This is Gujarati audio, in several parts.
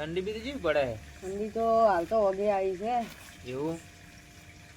ઠંડી બીજી જીવ પડે. ઠંડી તો હાલ તો વગે આવી છે. એવું?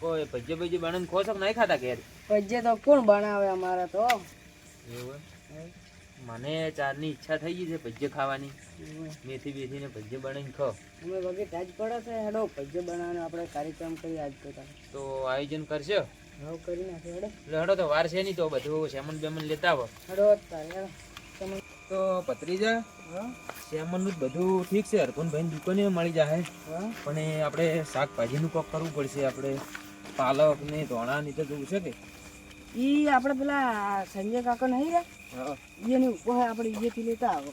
કોઈ ભજ્જે ભજ્જે બનાવીને ખો નહીં ખાતા ઘેર? ભજીયા તો કોણ બનાવે અમારે તો? એવું મને ચારની ઈચ્છા થઈ ગઈ છે ભજ્જે ખાવાની. મેથી બેથી ને ભજ્જે બનાવીને ખો અમે વગે તાજ પડે છે. હેડો ભજીયા બનાવવાનો આપણે કાર્યક્રમ કરી આજ તો તો આયોજન કરશો? હવે કરી નાખે હેડો. હડો તો વાર છે નહીં તો બધું સેમન બેમન લેતા આવો. હેડો તારે હેડો. તો પતરી હા સેમનનું જ બધું ઠીક છે. હરકુનભાઈની દુકાને મળી જાય હા? પણ એ આપણે શાકભાજીનું કોક કરવું પડશે. આપણે પાલક ને ધોણા ને તો જોવું છે કે? એ આપણે પેલા સંજય કાકા નહીં રે એની ઉપર આપણે ઈજેથી લેતા આવો.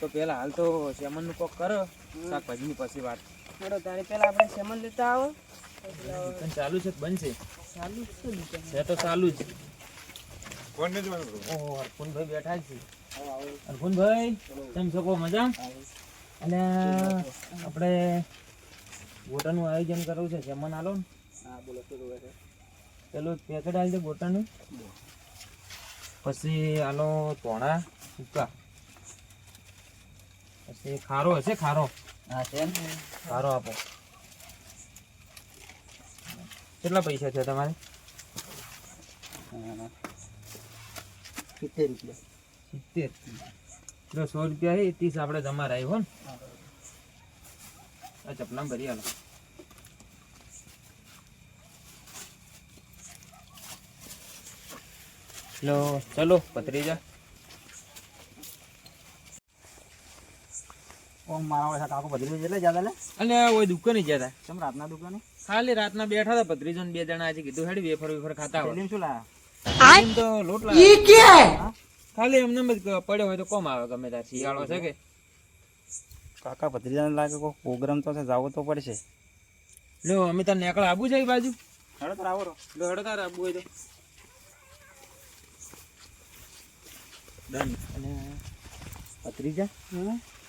તો પેલા હાલ તો સેમનનું કોક કરો શાકભાજીની પછી વાત. હેડો તારે પેલા આપણે સેમન લેતા આવો. દુકાન ચાલુ છે બનશે બંધ છે? ચાલુ જ છે તો ચાલુ જ. ઓહો હરકુનભાઈ બેઠા જ છે. હરકુનભાઈ તમે શકો મજા અને આપણે ગોટાનું આયોજન કરવું છે સેમન આલો ને. હા બોલો શું કહે પેલું પેકેટ આવી છે ગોટાનું પછી આલો તોણા સૂકા પછી ખારો હશે ખારો? હા છે ખારો આપો. કેટલા પૈસા છે તમારે? સિત્તેર રૂપિયા. સિત્તેર. જો સો રૂપિયા છે ત્રીસ આપણે તમારે આવ્યો ને આ ચપલામાં ભરી આલો. લો ચલો પત્રીજા ઓમ મારા વાળા કાકો બદલી એટલે જ્યાદા લે? અને ઓય દુકાને જાતા કેમ રાતના દુકાને? ખાલી રાતના બેઠા હતા પત્રીજો ને બે જણા આજે કીધું હેડ વેફર વેફર ખાતા હોય શું લાયા? તો લોટ લાવ્યા. ખાલી એમને એમ જ પડ્યો હોય તો કોમ આવે ગમે ત્યાં શિયાળો છે કે? કાકા ભત્રીજાને લાગે કોઈ પ્રોગ્રામ તો છે જવો તો પડશે. લો અમે તાર નેકળ આબુ છે બાજુ? હેડો તાર આવો લો હેડો તાર આબુ હોય તો. ડન. અને ભત્રીજા?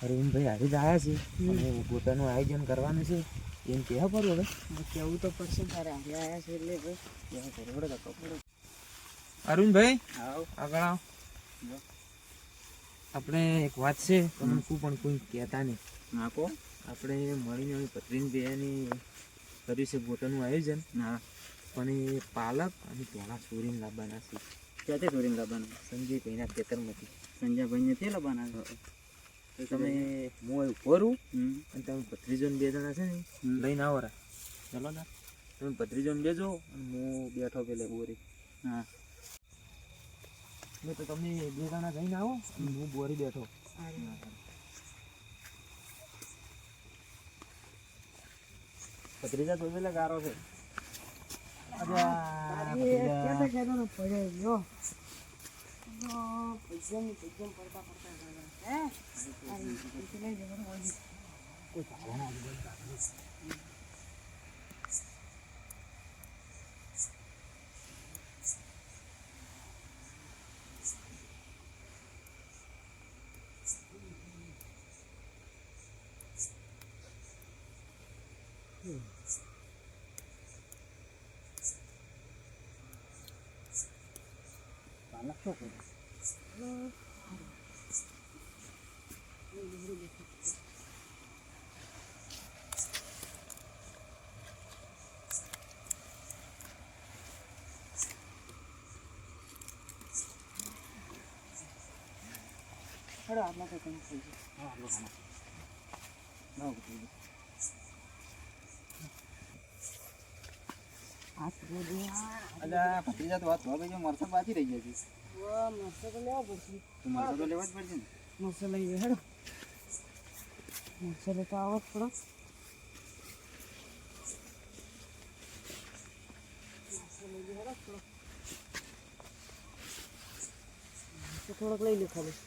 અરવિંદભાઈ હારી જ આવ્યા છે. અને પોતાનું આયોજન કરવાનું છે. એમ કહેવા પડ્યું હવે. કેવું તો પડશે તારે આગળ આવ્યા છે એટલે ભાઈ અરવિંદભાઈ આવો આગળ આવો. આપણે એક વાત છે તમને કોઈ પણ કોઈ કહેતા નહીં. નાખો આપણે મળીને અમે પત્રીન બેની કર્યું છે ગોટાનું આયોજન. હા પણ એ પાલક અને ધોળા ચોરીને લાવવાના છે. ક્યાંથી ચોરીને લાવવાના? સંજયભાઈના ખેતરમાંથી. સંજયભાઈને તે લાવવાના? છે તમે હું રહું અને તમે ભત્રીજોને બે જણા છે ને લઈને આવો રા. ચલો ના. તમે ભત્રીજોને બેજો અને હું બેઠો પેલે બોરી. હા. નહીં તો તમે બે જણા જઈને આવો હું બોરી બેઠો. ભત્રીજા તો પેલા ગારો છે. うな。ら、まだこの数字。あ、まだこの。なおで。અલ્યા ભત્રીજા તો વાત હવે જો મરસા બાજી રહી જાય છે. મરસા તો લેવા પડશે. તો મરસા તો લેવા જ પડશે ને. લઈ લઈએ હેડો. મરસો લેતો આવો થોડો મરસો થોડોક. લઈ લે ખાલી.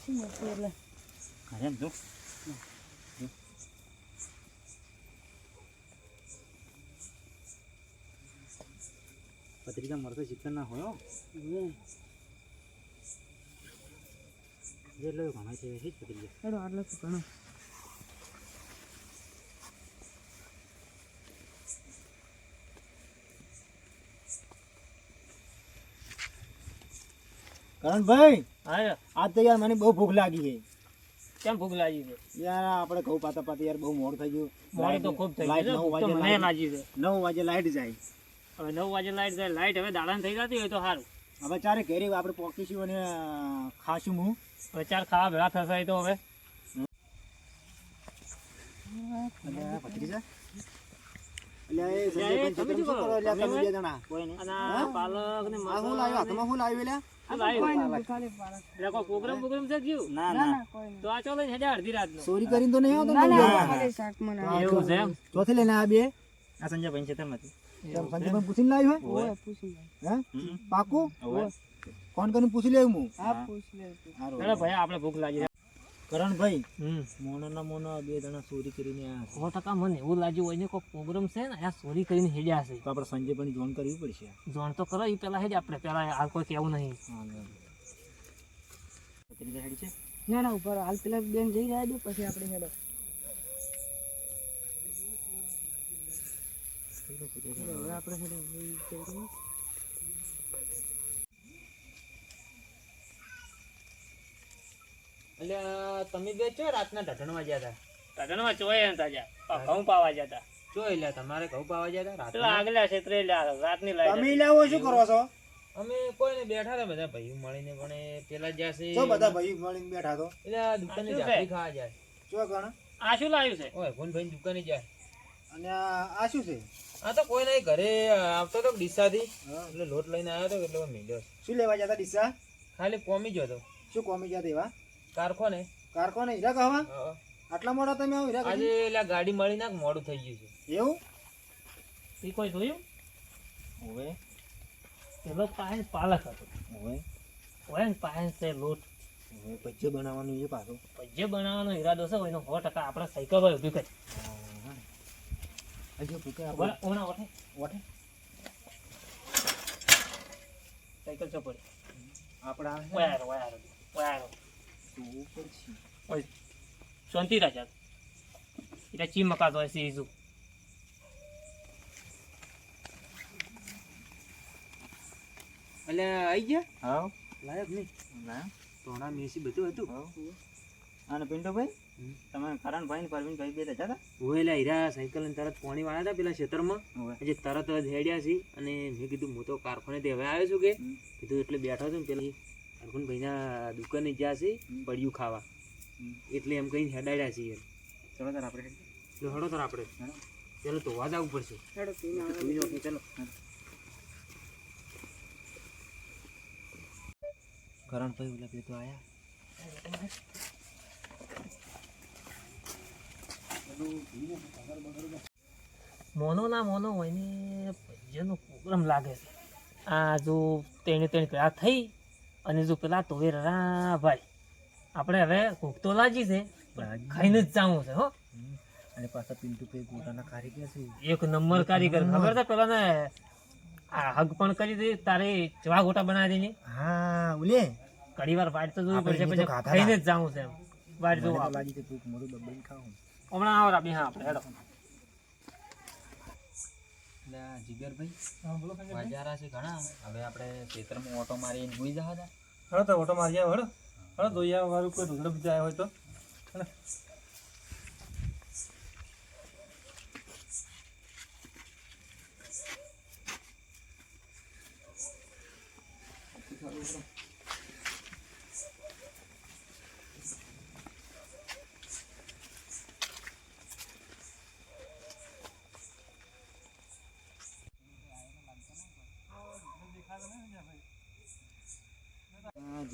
શું મળશે એટલે? એમ જો. હો. હમ. જે એટલે ઘણા છે એ જ પત્રિકા હેડો આટલો તો ઘણો કરણભાઈ આજ તો યાર મને બહુ ભૂખ લાગી છે. કેમ ભૂખ લાગી છે? યાર આપણે ઘઉં પાતા પાતા યાર બહુ મોડ થઈ ગયું. મોડ તો ખૂબ થઈ ગયું નવ વાગે લાઈટ જાય. હવે નવ વાગે લાઈટ જાય લાઈટ હવે દાડાને થઈ જતી હોય તો સારું. હવે ચારે ઘેરી આપણે પોકીશું અને ખાશું હું. હવે ચાર ખાવા ભેળા થશે તો હવે. સંજય આ બે આ પ્રોગ્રામ છે ગયું તેમ સંજયભાઈ પૂછીને લાવ્યું હોય? હે? પાકું? ફોન કરીને પૂછી લેવું હું. ચાલો ભાઈ આપણે ભૂખ લાગી કરણભાઈ મોનો ના મોનો બે જણા ચોરી કરીને છે. સો ટકા મને એવું લાગ્યું હોય ને કોઈ પ્રોગ્રામ છે ને આ ચોરી કરીને હેડ્યા છે. તો આપણે પણ જોઈન કરવી પડશે. જોન તો કરો એ પેલા હેડ આપણે પેલા આ કોઈ કેવું નહીં. હા, ના ના ઉપર હાલ પેલા બેન જઈ રહ્યા છે પછી આપણે હેડો હવે આપણે હેડો એ જઈ એટલે તમે બે ચો રાતના ઢઢણવા ગયા હતા? ઢઢણવા ચોય હતા જા ઘઉં પાવા ગયા હતા. ચો એટલે તમારે ઘઉં પાવા ગયા હતા પેલા આગલા ક્ષેત્રે રાતની તમે લેવો શું કરો છો? અમે કોઈ ને બેઠા હતા બધા ભાઈઓ મળીને પણ પેલા જ્યાં છો બધા ભાઈ મળીને બેઠા તો. એટલે આ દુકાને જાફરી ખાવા જાય. શું કણ આ શું લાવ્યું છે? ઓય ફોન ભાઈ દુકાને જાય. અને આ શું છે? આ તો કોઈ નહીં ઘરે આવતો તો ડીસાથી. હા. એટલે લોટ લઈને આવ્યો તો એટલે મિલ્યો શું લેવા જતા ડીસા? ખાલી કોમી ગયો તો. શું કોમી જતા એવા કારખો ને. કારકોને હીરા કહવા આટલા મોડા તમે આવો હીરા આજે એટલે ગાડી મળી નાખ મોડું થઈ ગયું છે. એવું? એ કોઈ જોયું? હવે. પેલો પાસે પાલક હતો. હવે. હોય ને છે લોટ. હવે ભજીયો બનાવવાનું છે પાછું. ભજ્ય બનાવવાનો ઈરાદો છે એનો સો ટકા આપણે સાયકલ ભાઈ ઊભી કરી. હજી ઊભા રહો, ઓના ઓઠે વઠે સાયકલ ચોપડ આપણા વાયરો વાયરો વાયરો ઉપર છે. ઓય શાંતિ રાજા એટલે ચીમકાતો હોય છે ઈજુ. એટલે આવી ગયા? હા લાયક નહીં? ના. તોણા મેસી બધું હતું. અને પિન્ટુભાઈ. તમે કરણભાઈ પરવીન પરવીનભાઈ બે જતા હતા એટલે હીરા સાયકલ ને તરત પોણી વાળા હતા પેલા ખેતરમાં જે તરત જ હેડ્યા છે અને મેં કીધું હું તો કારખાને હવે આવ્યો છું કે. કીધું એટલે બેઠો છું. ને પેલા અર્જુન ભાઈના દુકાને ગયા છે. પડ્યું ખાવા. એટલે એમ કહીને હેડાડ્યા છીએ ચલો તાર આપણે હેડી. હડો તાર આપણે. ચાલો તો વાદ આવવું પડશે હેડો પીને આવે. જોઈ લો કે ચલો કરણભાઈ ઓલા બે તો આયા. મોનો ના મોનો હોય ને ભજીયાનો પ્રોગ્રામ લાગે છે. આ જો તેણે તેણે પેલા થઈ અને જો પેલા રા ભાઈ. આપણે હવે ભૂખ તો લાગી છે ખાઈને જ જાવું છે હો. અને પાછા પિન્ટુભાઈ પોતાના કારીગર છે. એક નંબર કારીગર. ખબર છે પેલા ને આ હગ પણ કરી દે તારે જવા ગોટા બનાવી દે હા ઓલે ઘણી વાર વાટ તો જોવી પડશે પછી ખાઈને જ જાવું છે એમ. વાટ જોવું તો લાગી છે ભૂખ મોડું દબાઈને ખાવું. હમણાં આવો રાબી હા આપણે હેડો. જીગરભાઈ વાજારા છે ઘણા. હવે આપણે ખેતરમાં ઓટો મારીને જોઈ જવા હતા હળો તો ઓટો મારી આવો હળો હળો વાળું કોઈ ઢોકળો જાય હોય તો.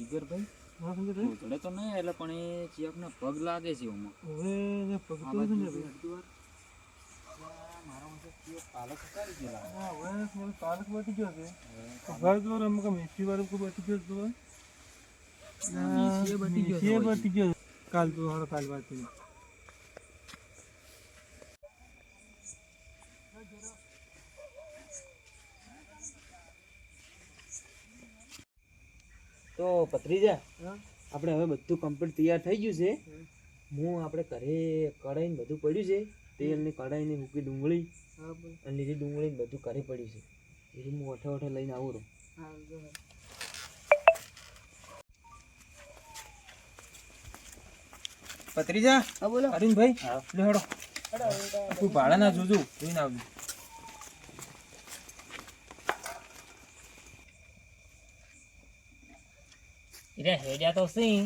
આ જીગરભાઈ ઘોડે તો નહીં એટલે પણ એ ચિયકને પગ લાગે છે હવે પગ તો ને અડધી મારા માટે ચિયક પાલક ઉતારી ગયેલા. હા હવે મને પાલક બટી ગયો છે. ઘર દ્વારા અમુક મેથી વાળું કોઈ બટી ગયો તો? મેથીએ બટી ગયો કાલ તો કાલ વાત કરી. તો પત્રીજા આપણે હવે બધું કમ્પ્લીટ તૈયાર થઈ ગયું છે. હું આપણે ઘરે કઢાઈ ને બધું પડ્યું છે. તેલ ને કઢાઈ ને મૂકી ડુંગળી અને લીધી ડુંગળી ને બધું ઘરે પડ્યું છે. એટલે હું ઓઠે ઓઠે લઈને આવું રહું. પત્રીજા હા બોલો. અરવિંદભાઈ લે હેડો. કોઈ ભાડા ના જોજો જોઈને આવજો. એટલે હેડ્યા તો સી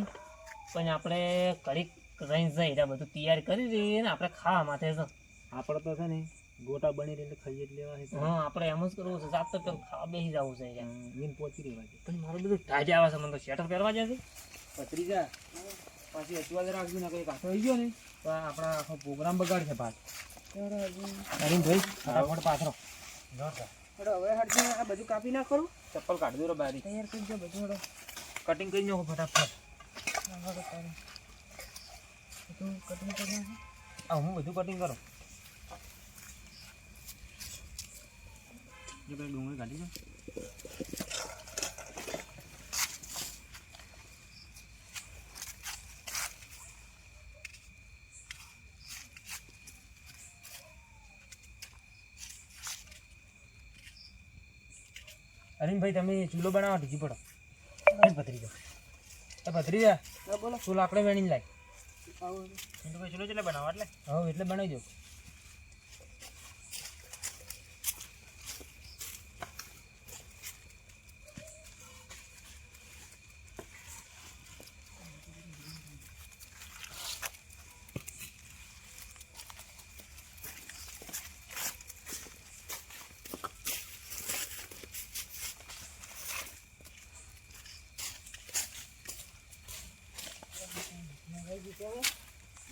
પણ આપણે કડીક રહીને જઈ એટલે બધું તૈયાર કરી દઈએ ને આપણે ખાવા માટે છે આપણે તો છે ને ગોટા બની રહીને ખાઈએ જ લેવા છે. હા આપણે એમ જ કરવું છે સાત તો પેલું ખાવા બેસી જવું છે મીન પહોંચી રહેવા છે પણ મારું બધું તાજા આવે છે મને તો શેટર પહેરવા જશે પત્રીજા પાછી અચવાજ રાખજો ને કંઈક કાઠો આવી ગયો ને. તો આપણા આખો પ્રોગ્રામ બગાડશે પાછ. ભાઈ ફટાફટ પાથરો. હવે હટજો આ બધું કાપી ના કરું ચપ્પલ કાઢ દો રે બારી. તૈયાર કરજો બધું હેડો. કટિંગ કરી નાખો ફટાફટ. હા, કટિંગ કરી આ હું બધું કટિંગ કરો? જે પેલી ડુંગળી કાઢી દો અરવિંદભાઈ તમે ચૂલો બનાવો ઢીજી પડો. ભત્રીજા એ ભત્રીજા બોલો. શું લાકડે વેણીને લાગ ચૂલો ચૂલો બનાવો એટલે? હવે એટલે બનાવી દો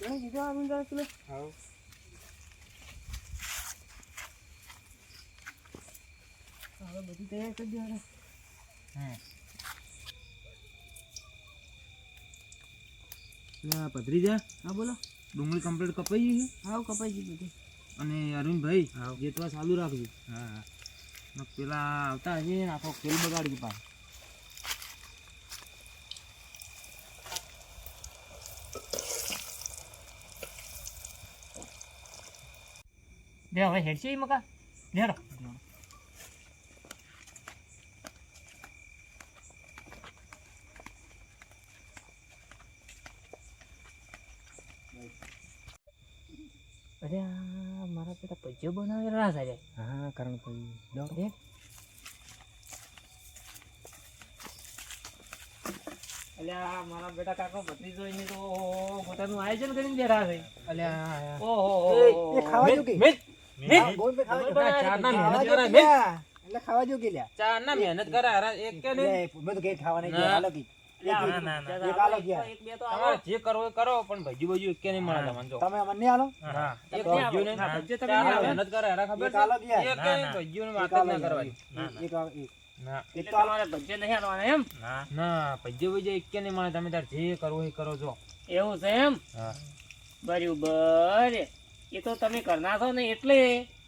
બની દીધો આ પેલો હવે બધું તૈયાર કરી દો હેડો. એટલે ભત્રીજા હા બોલો. ડુંગળી કમ્પ્લીટ કપાઈ ગઈ છે? હાવ કપાઈ ગયું બધી. અને અરવિંદભાઈ જેટવા ચાલુ રાખજો. હા પેલા આવતા હશે આખો ખેલ બગાડી પાછો. બે હવે હેડશે એ મકા? લેડો અરે આ મારા પેલા બનાવે બનાવેલા છે હા કારણ ભાઈ લો. દેખ અલ્યા મારા બેટા કાકો ભત્રીજો એની તો પોતાનું આયોજન કરીને બેઠા છે. અલ્યા ઓહો. એ ખાવા કે. ખાવા જો કરા કે લ્યા. મહેનત કરા હારા એક કે નહીં? મેં તો ઘેર ખાવા નહીં હાલો કી. ના ના ના એક આલો ગયા. એક બે તો આવો. તમારે જે કરવો એ કરો પણ ભજ્યું ભજ્યું એક નહીં મળે તમને જો તમે અમને આલો એક તો ભજ્યું નહીં ના, ભજ્યું તમે ચારના નહીં આવે. મહેનત કરે હારા ખબર છે? એક કે નહીં વાત એક જ આલો ના કરવાની એક એક. ના. એક તો આલો. ભજ્ય નહીં હાલવાના એમ? ના. ભજ્યું ભજ્યું એક નહીં મળે તમે તાર જે કરવો એ કરો જો. એવું છે એમ? બરોબર. એ તો તમે કરના છો ને એટલે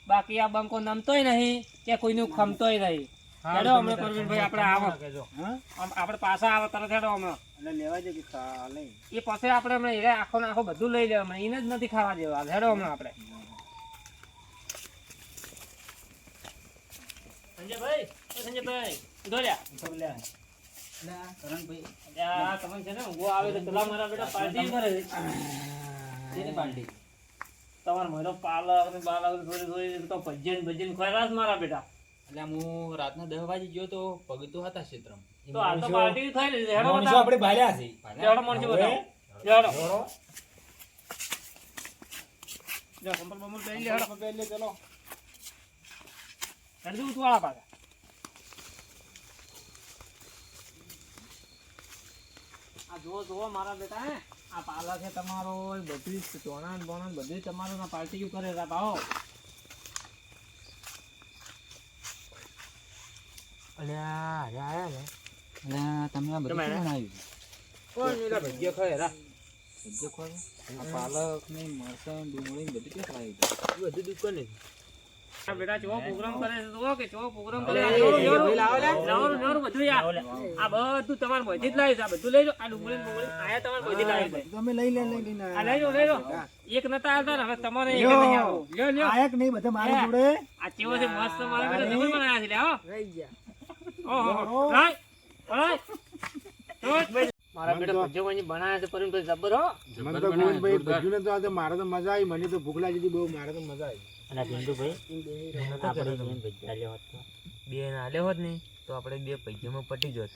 બાકી આ બંકો નમતોય નહીં કે કોઈનું ખમતોય નહીં. હેડો હમણાં પરવીનભાઈ આપણે આવો. કહેજો હા? આમ આપણે પાછા આવો તરત હેડો હમણાં. એટલે લેવા જો કે એ પછી આપણે હમણાં એને આખો ને આખો બધું લઈ લેવા એને જ નથી ખાવા દેવા. હેડો હમણાં આપણે. સંજયભાઈ સંજયભાઈ ઉધો લ્યા. ઉઠો લે. આ તમને છે ને ઊંઘો આવે તો પેલા મારા બેટા પાર્ટી. કરે છે પાર્ટી. તમારે મારો પાલક ને બાલક થોડી થોડી તો ભજન ભજન ખોરાસ મારા બેટા. એટલે હું રાતના દસ વાગે ગયો તો પગ તો હતા ક્ષેત્રમાં. તો આ તો પાર્ટી થઈ રહી છે. હેડો આપણે ભાલ્યા છે. હેડો મણસી બતાવો હેડો. જો કંપલ બમલ પહેરી લે હેડો. પહેરી લે, ચલો. હેડજો ઉતવાળા પાછા. આ જો જો મારા બેટા હે. આ પાલા છે તમારો બધું ચોણા બોણા બધું તમારું ના પાર્ટી કરે છે ભાવો અલ્યા અરે આયા તમે આ બધું બનાવ્યું કોણ ભજીયા ખાય રા. ખોલો પાલક ને મરચાં ડુંગળી બધું ક્યાં લાવ્યું બધું દુકાન બેટા ચો પ્રોગ્રામ કરે છે જુઓ કે ચો પ્રોગ્રામ કરે લે. નવરું, નવરું બધું યાર. આ બધું તમારે મોંથી જ લાવ્યું આ બધું લઈ લો. આ ડુંગળી ને આયા તમારે મોંથી જ તમે લઈ લે લઈ લઈને આ લઈ લો લઈ લો. એક નતા આવતા ને હવે તમારે એક નહીં આવવું. લ્યો લ્યો. આયક નહીં? બધા મારી જોડે? આ ચેવો છે મસ્ત મારા બેટા જબર બનાવ્યા છે લે રહી ગયા. ઓહો. રોજ મારા બેટા ભજીયો કોઈ બનાવ્યા છે પરવીનભાઈ જબર હો. મને તો ગોવિંદભાઈ ભજ્યું ને તો આજે મારે તો મજા આવી. મને તો ભૂખ લાગી હતી બહુ. મારે તો મજા આવી. અને પિન્ટુભાઈ બે ના આલ્યો હોત નહીં તો આપણે બે પૈસામાં પટી જોત.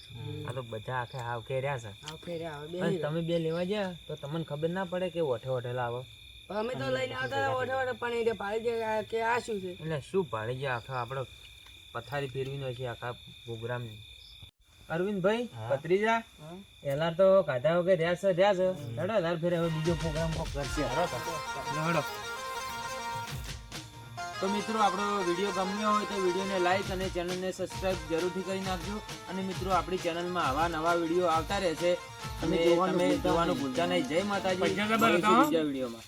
આ તો બધા આખે હાવ કે રહ્યા છે તમે બે લેવા ગયા તો તમને ખબર ના પડે કે ઓઠે ઓઠે લાવો. અમે તો લઈને આવતા ઓઠે ઓઠે પણ એ પાડી દે કે આ શું છે? એટલે શું પાડી ગયા આખા આપણો પથારી ફેરવીનો છે આખા પ્રોગ્રામની. અરવિંદભાઈ પત્રીજા એલા તો કાઢા વગર રહ્યા છે રહ્યા છે. હેડો હજાર ફેરે હવે બીજો પ્રોગ્રામ કરશે. હરો તો. હેડો. તો મિત્રો આપણો વીડિયો ગમ્યો હોય તો વિડીયોને લાઈક અને ચેનલને સબસ્ક્રાઇબ જરૂરથી કરી નાખજો. અને મિત્રો આપણી ચેનલમાં આવા નવા વીડિયો આવતા રહેશે. અને તમે જોવાનું ભૂલતા નહીં. જય માતાજી. પૈસા જબર હતા, મળીશું હો. બીજા વિડીયોમાં.